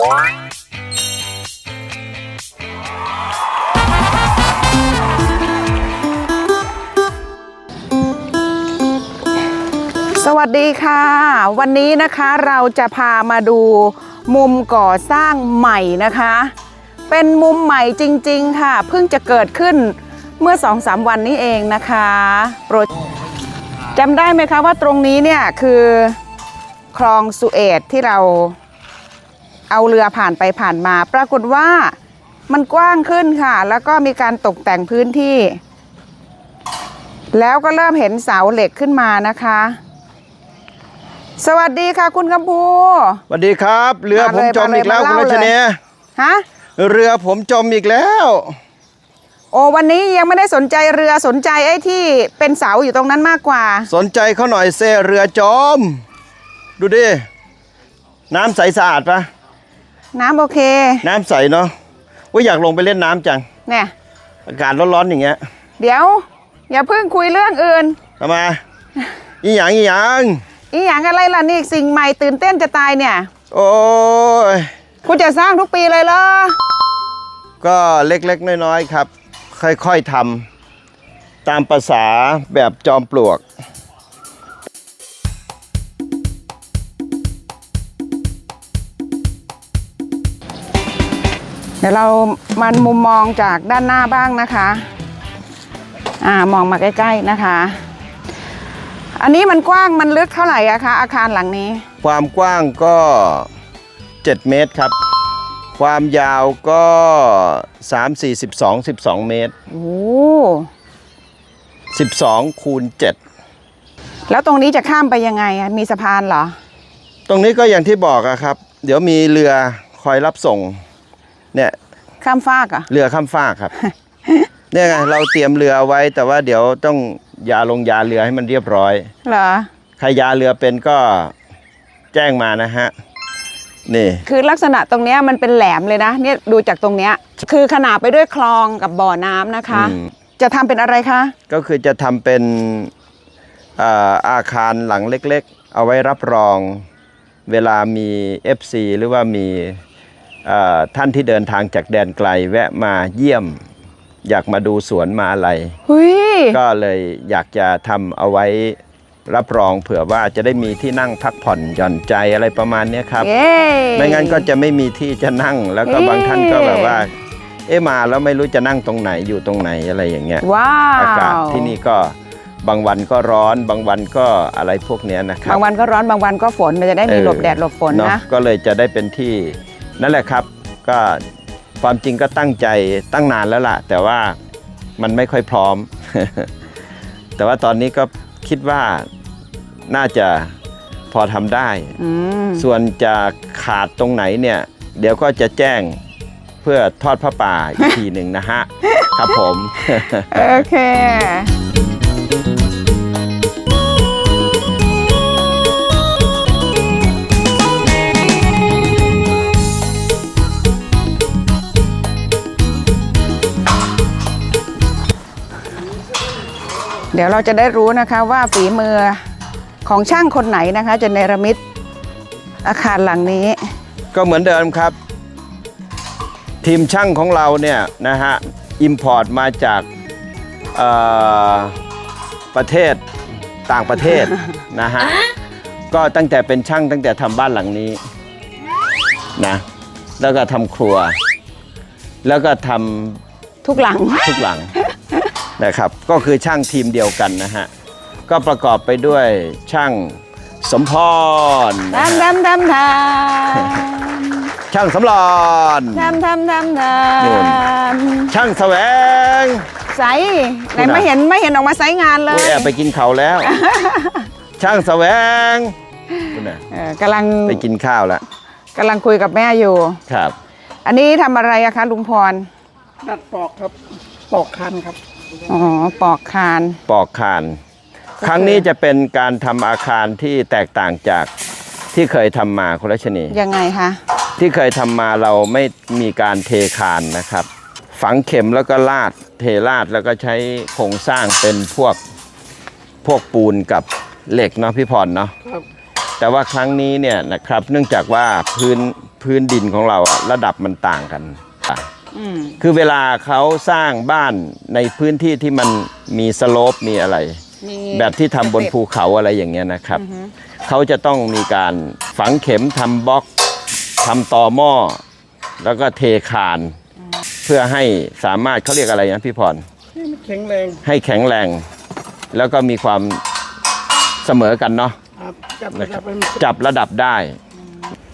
สวัสดีค่ะ วันนี้นะคะเราจะพามาดูมุมก่อสร้างใหม่นะคะ เป็นมุมใหม่จริง ๆ ค่ะ เพิ่งจะเกิดขึ้นเมื่อ2-3วันนี้เองนะคะโปรดจำได้ไหมคะว่าตรงนี้เนี่ยคือคลองสุเอตที่เรา เอาเรือผ่านไปผ่านมา ปรากฏว่ามันกว้างขึ้นค่ะ แล้วก็มีการตกแต่งพื้นที่ แล้วก็เริ่มเห็นเสาเหล็กขึ้นมานะคะ สวัสดีค่ะคุณกำพู สวัสดีครับ เรือมาผเลมยจมมาเลยอีกแล้วมาคุณเล่ารัชเนียฮะเรือผมจมอีกแล้ว โอ้วันนี้ยังไม่ได้สนใจเรือสนใจไอ้ที่เป็นเสาอยู่ตรงนั้นมากกว่า สนใจเขาหน่อยเซเรือจม ดูดิ น้ำใสสะอาดปะ น้ำโอเค น้ำใสเนาะว่าอยากลงไปเล่นน้ำจัง เนี่ย อากาศร้อนๆอย่างเงี้ยเดี๋ยว อย่าเพิ่งคุยเรื่องอื่นทำไมอีหยังอีหยังอีหยังอะไรล่ะนี่สิ่งใหม่ตื่นเต้นจะตายเนี่ย โอ้ยคุณจะสร้างทุกปีเลยเหรอ ก็เล็กๆ น้อยๆครับ ค่อยๆทำตามภาษาแบบจอมปลวก เดี๋ยวเรามันมุมมองจากด้านหน้าบ้างนะคะอ่ามองมาใกล้ ๆนะคะ อันนี้มันกว้างมันลึกเท่าไหร่อะคะอาคารหลังนี้ ความกว้างก็ 7 เมตรครับ ความยาวก็ 3 4 12 12 เมตร โอ้ 12 คูณแล้วตรงนี้จะข้ามไปยังไงอะมีสะพานเหรอ7ตรงนี้ก็อย่างที่บอกอะครับ เดี๋ยวมีเรือคอยรับส่ง เนี่ยข้ามฟากเหรอะเรือข้ามฟากครับ เนี่ยไงเราเตรียมเรือไว้ แต่ว่าเดี๋ยวต้องยาลงยาเรือให้มันเรียบร้อยเหรอ ใครยาเรือเป็นก็แจ้งมานะฮะนี่คือลักษณะตรงเนี้ยมันเป็นแหลมเลยนะเนี่ยดูจากตรงเนี้ยคือขนาบไปด้วยคลองกับบ่อน้ำนะคะ อืมจะทำเป็นอะไรคะ ก็คือจะทำเป็นอ่าอาคารหลังเล็กๆ เอาไว้รับรอง เวลามี FC หรือว่ามีอ่า ท่านที่เดินทางจากแดนไกลแวะมาเยี่ยม อยากมาดูสวนมาอะไรหุยก็เลยอยากจะทำเอาไว้รับรองเผื่อว่าจะได้มีที่นั่งพักผ่อนหย่อนใจอะไรประมาณเนี้ยครับเย้ไม่งั้นก็จะไม่มีที่จะนั่งแล้วก็เอ๊ะบางท่านก็แบบว่า เอ๊ะมาแล้วไม่รู้จะนั่งตรงไหนอยู่ตรงไหนอะไรอย่างเงี้ยว้าวอากาศที่นี่ก็บางวันก็ร้อนบางวันก็อะไรพวกเนี้ยนะครับบางวันก็ร้อนบางวันก็ฝนมันจะได้มีเออหลบแดดหลบฝนเานะก็เลยจะได้เป็นที่ นั่นแหละครับก็ความจริงก็ตั้งใจตั้งนานแล้วล่ะ แต่ว่ามันไม่ค่อยพร้อม แต่ว่าตอนนี้ก็คิดว่าน่าจะพอทำได้อืมส่วนจะขาดตรงไหนเนี่ย เดี๋ยวก็จะแจ้งเพื่อทอดพระป่าอีกทีหนึ่งนะฮะ ครับผม โอเค ดี๋ยวเราจะได้รู้นะคะว่าฝีมือของช่างคนไหนนะคะ จะเนรมิตอาคารหลังนี้ ก็เหมือนเดิมครับ ทีมช่างของเราเนี่ยนะฮะอิมพอร์ตมาจากเอ่อประเทศต่างประเทศนะฮะก็ตั้งแต่เป็นช่างตั้งแต่ทำบ้านหลังนี้นะแล้วก็ทำครัว แล้วก็ทำทุกหลังทุกหลัง นะครับก็คือช่างทีมเดียวกันนะฮะก็ประกอบไปด้วยช่างสมพรนะทำฮะทำทำทช่างสำรอนำทำทำทำทำช่างแสวง ใสไหนไม่เห็นไม่เห็นออกมาไซส์งานเลโอ้ยยแอบไปกินเขาวแล้ว ช่างแสวงคุณน่ะเออกำลังไปกินข้าวแล้วกำลังคุยกับแม่อยู่ ครับ อันนี้ทำอะไรอะคะลุงพร ดัดปอกครับปอกคันครับ อ๋อปอกคาน ปอกคาน ครั้งนี้จะเป็นการทำอาคารที่แตกต่างจากที่เคยทำมาคุณรัชนี ยังไงคะ ที่เคยทำมาเราไม่มีการเทคานนะครับ ฝังเข็มแล้วก็ลาดเทลาดแล้วก็ใช้โครงสร้างเป็นพวกพวกปูนกับเหล็กเนาะพี่พรเนาะครับ แต่ว่าครั้งนี้เนี่ยนะครับเนื่องจากว่าพื้นพื้นดินของเราอะระดับมันต่างกันอะอืม คือเวลาเขาสร้างบ้านในพื้นที่ที่มันมีสโลปมีอะไรมีแบบที่ทำบนภูเขาอะไรอย่างเงี้ยนะครับ เขาจะต้องมีการฝังเข็มทำบล็อกทำตอหม้อ แล้วก็เทคาน เพื่อให้สามารถเขาเรียกอะไรนะพี่พร ให้มันแข็งแรง ให้แข็งแรง แล้วก็มีความเสมอกันเนาะครับจับนะนะคครัรับบจับระดับได้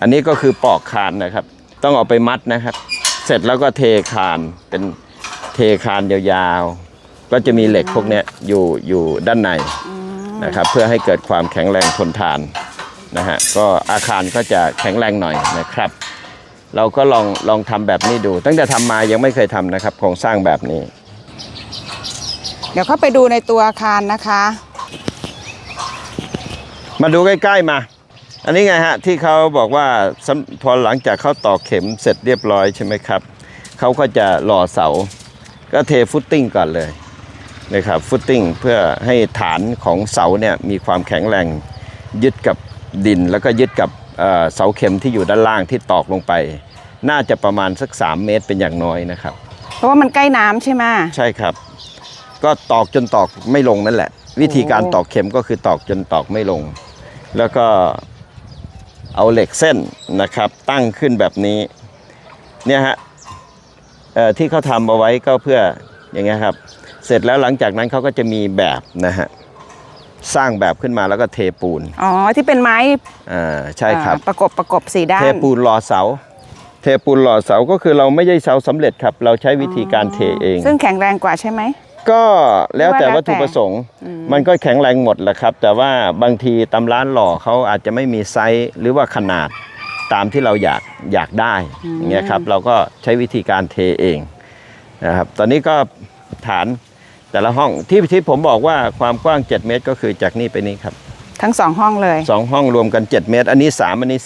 อันนี้ก็คือปอกคานนะครับ ต้องเอาไปมัดนะครับ เสร็จแล้วก็เทคานเป็นเทคานยาวๆ ก็จะมีเหล็กพวกเนี้ยอยู่อยู่ด้านในนะครับเพื่อให้เกิดความแข็งแรงทนทานนะฮะก็อาคารก็จะแข็งแรงหน่อยนะครับ เราก็ลองลองทำแบบนี้ดู ตั้งแต่ทำมายังไม่เคยทำนะครับโครงสร้างแบบนี้ เดี๋ยวเข้าไปดูในตัวอาคารนะคะ มาดูใกล้ๆมา อันนี้ไงฮะที่เขาบอกว่าสำพอหลังจากเขาตอกเข็มเสร็จเรียบร้อยใช่ไหมครับเขาก็จะหล่อเสา ก็เทฟุตติ้งก่อนเลยนะครับฟุตติ้งเพื่อให้ฐานของเสาเนี่ยมีความแข็งแรงยึดกับดิน แล้วก็ยึดกับเอ่อเสาเข็มที่อยู่ด้านล่างที่ตอกลงไป น่าจะประมาณสัก 3 เมตรเป็นอย่างน้อยนะครับ เพราะว่ามันใกล้น้ำใช่ไหมใช่ครับ ก็ตอกจนตอกไม่ลงนั่นแหละ วิธีการโอ้ตอกเข็มก็คือตอกจนตอกไม่ลง แล้วก็ เอาเหล็กเส้นนะครับตั้งขึ้นแบบนี้เนี่ยฮะเอ่อที่เขาทำเอาไว้ก็เพื่ออย่างเงี้ยครับเสร็จแล้วหลังจากนั้นเขาก็จะมีแบบนะฮะสร้างแบบขึ้นมาแล้วก็เทปูน อ๋อ ที่เป็นไม้อ่าใช่ครับอ่าประกบประกบสี่ด้าน เทปูนหล่อเสา เทปูนหล่อเสาก็คือเราไม่ใช่เสาสำเร็จครับ เราใช้วิธีการเทเอง ซึ่งแข็งแรงกว่าใช่ไหม ก็แล้วแต่หรือว่าวัตถุแล้วแต่ประสงค์ มันก็แข็งแรงหมดแหละครับ แต่ว่าบางทีตำร้านหล่อเขาอาจจะไม่มีไซส์หรือว่าขนาดตามที่เราอยากอยากได้อย่างเงี้ยครับเราก็ใช้วิธีการเทเองนะครับตอนนี้ก็ฐานแต่ละห้องที่ที่ผมบอกว่าความกว้าง 7 เมตร ก็คือจากนี่ไปนี่ครับทั้งสองห้องเลยสองห้องรวมกัน 7 เมตร อันนี้ 3 อันนี้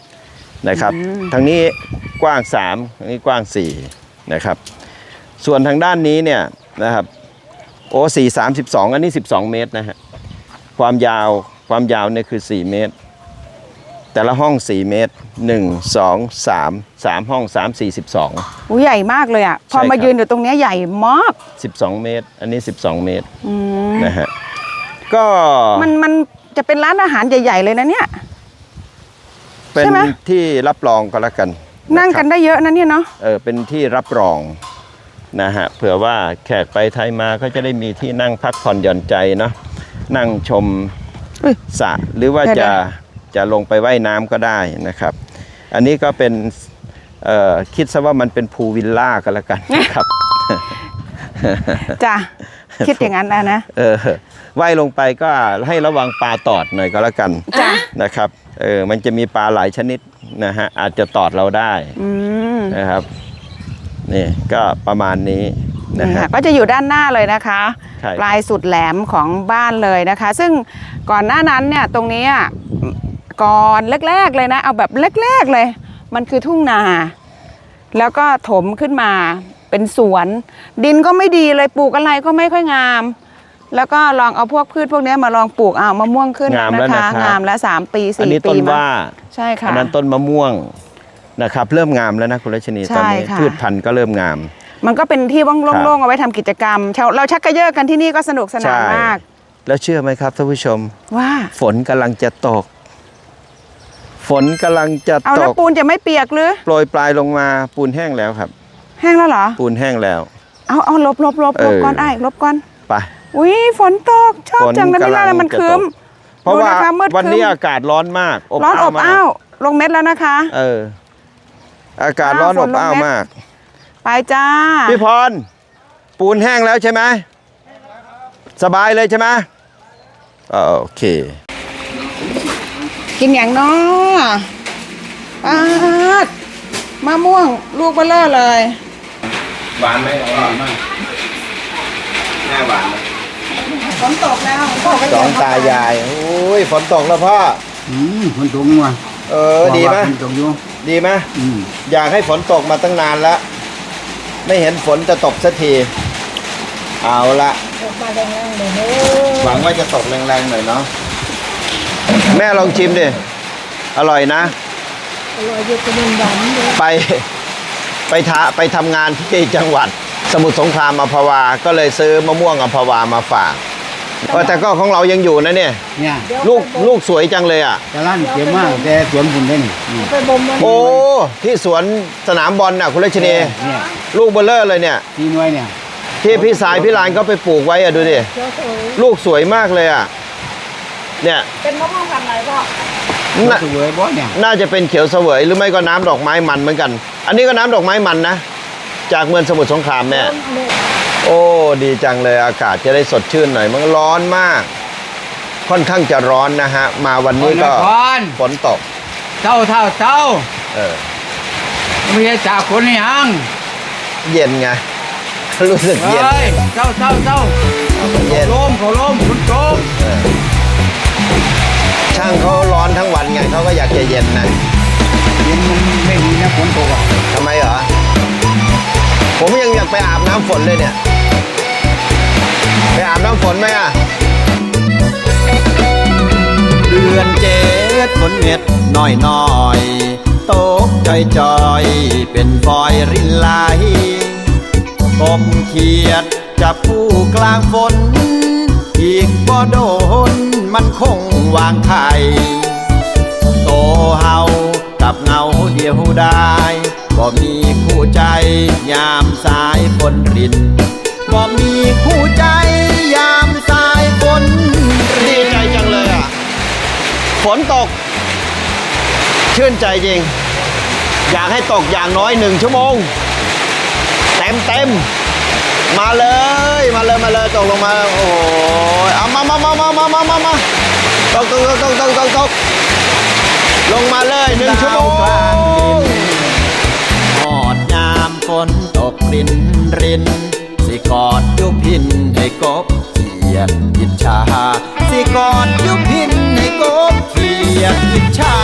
4นะครับทางนี้กว้าง3ทางนี้กว้าง4นะครับส่วนทางด้านนี้เนี่ย นะครับ โอ้สี่สามสิบสองอันนี้12เมตรนะฮะความยาวความยาวเนี่ยคือ4เมตร แต่ละห้อง4เมตร1 2 3 3ห้อง3 4 12อู้ใหญ่มากเลยอะ พอใช่ครับ มายืนอยู่ตรงเนี้ยใหญ่มาก12เมตร อันนี้12เมตรอืมนะฮะก็มันมันจะเป็นร้านอาหารใหญ่ ๆ เลยนะเนี่ย เป็นใช่ไหม ที่รับรองก็แล้วกันนั่งะครับกันได้เยอะนะเนี่ยเนาะ เออเป็นที่รับรอง นะฮะเผื่อว่าแขกไปไทยมาก็จะได้มีที่นั่งพักผ่อนหย่อนใจเนาะนั่งชมอุ๊ยสระหรือว่าเดี๋จะยวจะลงไปไว่ายน้ำก็ได้นะครับ อันนี้ก็เป็นเอ่อคิดซะว่ามันเป็นพูลวิลล่าก็แล้วกันนะครับ จ้ะ คิดอย่างนั้นแล้วนะเออว่ายลงไปก็ให้ระวังปลาตอดหน่อยก็แล้วกันจ้ะนะครับเออมันจะมีปลาหลายชนิดนะฮะอาจจะตอดเราได้อืมนะครับ นี่ก็ประมาณนี้นะนี่ฮะค่ะก็จะอยู่ด้านหน้าเลยนะคะใช่ครับปลายสุดแหลมของบ้านเลยนะคะ ซึ่งก่อนหน้านั้นเนี่ยตรงนี้อะก่อนแรกๆเลยนะ เอาแบบแรกๆเลย มันคือทุ่งนา แล้วก็ถมขึ้นมาเป็นสวน ดินก็ไม่ดีเลยปลูกอะไรก็ไม่ค่อยงาม แล้วก็ลองเอาพวกพืชพวกนี้มาลองปลูกอ้าวมะม่วงขึ้นงามแล้วนะคะนะครับงามแล้วสามปีอันสี่นี้ปีต้นมาว่าใช่ค่ะอันนั้นต้นมะม่วง นะครับ เริ่มงามแล้วนะคุณรัชนีใช่ตอนนี้ค่ะ พืชพันธุ์ก็เริ่มงาม มันก็เป็นที่ครัโล่งบๆเอาไว้ทำกิจกรรมชาวเราชักกระเยอะกันที่นี่ก็สนุกสนานใช่มาก แล้วเชื่อไหมครับท่านผู้ชม ว่า ฝนกำลังจะตก ฝนกำลังจะเอาตแล้วกปูนจะไม่เปียกหรือโปรยปลายลงมาปูนแห้งแล้วครับ แห้งแล้วเหรอ ปูนแห้งแล้ว เอาเอาลบลบลบเอลอบก่อนไอ้ายลบก่อน ไป อุ้ยฝนตกชอบฝนจังนะกำลัไม่งน่าเลยมันจะคืมตกเพราะว่าดูนะคะมืดวันครึ้นี้ม อากาศร้อนมากร้อนอบมากอ้าวลงเม็ดแล้วนะคะ เออ อากาศร้อนอ้าวอบฝนลงอ้าวเม็ดมาก ไปจ้า พี่พร ปูนแห้งแล้วใช่ไหมสบายเลยใช่ไหมอ่าโอเค กินอย่างน้อปาดมะม่วงลูกเบลเลอร์เลย หวานไหมหวานมากแน่หวานฝนตกแล้วฝนตกก็สองตายาย โอ้ย ฝนตกแล้วพ่อ อืมคนตรงว่ะ เออดีไหมคนตรงอยู่ดีไหมอืมอยากให้ฝนตกมาตั้งนานแล้ว ไม่เห็นฝนจะตกสักที เอาละหวังว่าจะตกแรงๆหน่อยเนาะแม่ลองชิมดิ อร่อยนะ อร่อยเยอะกระมันดำเลยไป ไปทาไปทำงานที่จังหวัด สมุทรสงครามอัมพวา ก็เลยซื้อมะม่วงอัมพวามาฝาก เออแต่ก็ของเรายังอยู่นะเนี่ย เนี่ยลูกลูกสวยจังเลยอะ จะลั่นเก็บมากแต่สวนบุญได้นี่นี่ไปบ่มมันโอ้ที่สวนสนามบอลน่ะคุณรัชนีเนี่ยลูกเบลเลอร์เลยเนี่ย ที่น้อยเนี่ยที่พี่สายพี่ลานก็ไปปลูกไว้อะดูดิเจ้าเอ๋ยลูกสวยมากเลยอะเนี่ยเป็นมะม่วงพันธุ์อะไรพ่อน่าสวยบ่เนี่ยน่าจะเป็นเขียวเสวยหรือไม่ก็น้ำดอกไม้มันเหมือนกัน อันนี้ก็น้ำดอกไม้มันนะจากเมืองสมุทรสงครามแม่ โอ้ดีจังเลยอากาศจะได้สดชื่นหน่อยมันร้อนมาก ค่อนข้างจะร้อนนะฮะ มาวันนี้ก็นคร ฝนตก เจ้าเท่าเจ้าเออ ไม่ใช่จากคนนี่ยังเย็นไง รู้สึกเย็น เฮ้ยเจ้าเจ้าเจ้าเย็นลมเขาลมคุณโจมเออช่างเขาร้อนทั้งวันไงเขาก็อยากจะเย็นนะเย็นมันไม่ดีนะฝนตกอะทำไมเหรอ ผมยังอยากไปอาบน้ำฝนเลยเนี่ย ไปอาบน้ำฝนไหมอะ เดือนเจ็ดฝนเม็ดน้อยน้อยตกจอยจอยๆเป็นฟอยรินไหลกบเขียดจับผู้กลางฝน อีกบ่โดนมันคงวางไข่โตเฮากับเงาเดียวได้บ่มีคู่ใจยามสายฝนรินบ่มีคู่ใจ นตก ชื่นใจจริง อยากให้ตกอย่างน้อยหนึ่งชั่วโมง เต็มเต็มมาเลย มาเลยมาเลยตกลงมา โอ้โหเอามามามามามามามามาตกตกตกตกตกตกลงมาเลยหนึ่งชั่วโมงกลางดินหอดยามฝนตกรินริน สิกอดยุพินให้กบเขียดยินชา สิกอดยุพิน ยดยินชา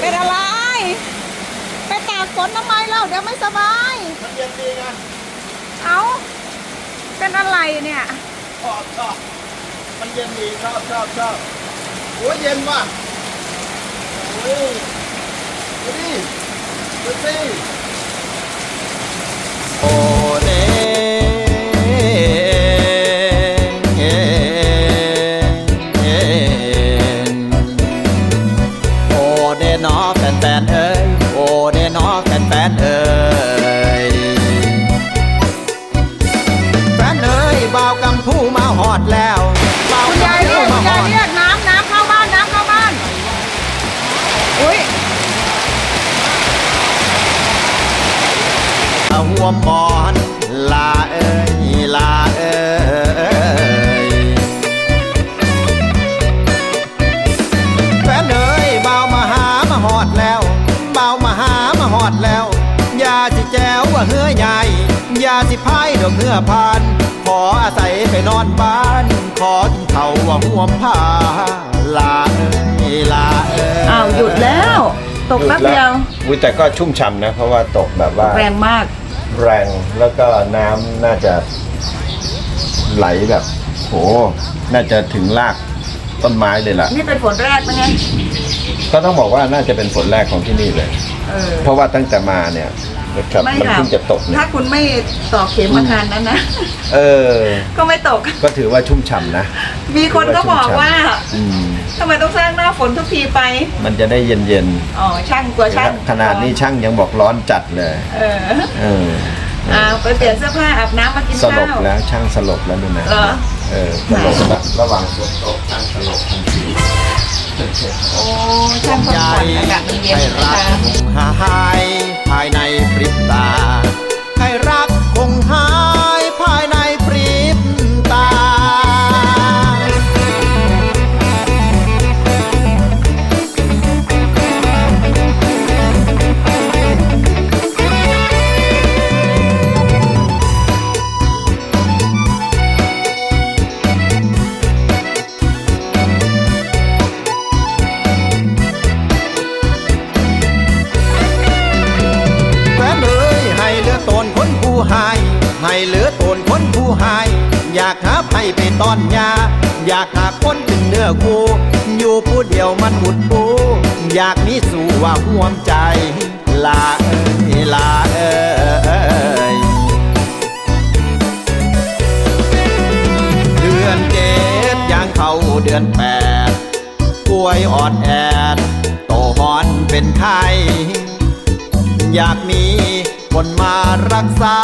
เป็นอะไร ไปตากฝนทำไมเล่าเดี๋ยวไม่สบาย มันเย็นดีไงเอาเป็นอะไรเนี่ยชอบชอบมันเย็นดีชอบชอบชอบโอ้ยเย็นว่ะโอ้ยดูดิดูสิ เดโอเดนอแฟนแฟนๆเอ้ยโอเดนอแฟนแฟนๆเอ้ยแฟนเอ้ยบ่าวกำผู้มาหอดแล้วบ่าวคุณยายกำเรียผู้กมาคุณหยาอยดเรียกน้ำน้ำเข้าบ้านน้ำเข้าบ้านอุ้ยเอาหัวหมอ ดอกเฮือพาน ขออาศัยไปนอนบ้าน ขอกินเขาวว่าห่วมผ้าลาเอ้ยลาเอ้ยอ้าวหยุดแล้ว ตกแป๊บเดียวอุ้ยแต่ก็ชุ่มฉ่ำนะ เพราะว่าตกแบบว่า แรงมาก แรงแล้วก็น้ำน่าจะไหลแบบโหน่าจะถึงรากต้นไม้เลยล่ะ นี่เป็นฝนแรกไหมไงก็ต้องบอกว่าน่าจะเป็นฝนแรกของที่นี่เลยเออเพราะว่าตั้งแต่มาเนี่ยนะ ครับไม่มันค่ะเพิ่งจะตกเนี่ยถ้าคุณไม่ตอกเข็มอาคารนั้นนะ เออ ก็ไม่ตก ก็ถือว่าชุ่มฉ่ำนะ มีคนก็บอกว่าอืม ทำไมต้องสร้างหน้าฝนทุกทีไป มันจะได้เย็นอ๋อ ช่างกลัวช่างๆขนาดนี้ช่างยังบอกร้อนจัดเลย เออเออ อ่าไปเปลี่ยนเสื้อผ้าอาบน้ำมากินสข้าวลบแล้วช่างสลบแล้วนู่นนะเหรอ เออสลบแล้วระหว่างฝนตกช่างสลบทันที โอ้ช่างผ่อนใหญ่ผ่อนอากาศมันเย็นให้นะรักคะ คงหายภายในพริบตา อนยา อยากหาคนถึงเนื้อคู่อยู่ผู้เดียวมันหุดปูอยากมีสู่ว่าห่วมใจ ลาเอ้ยลาเอ้ยเดือนเจ็ดย่างเข้าเดือนแปดป่วยอ่อนแอดโตหอนเป็นไข้อยากมีคนมารักษา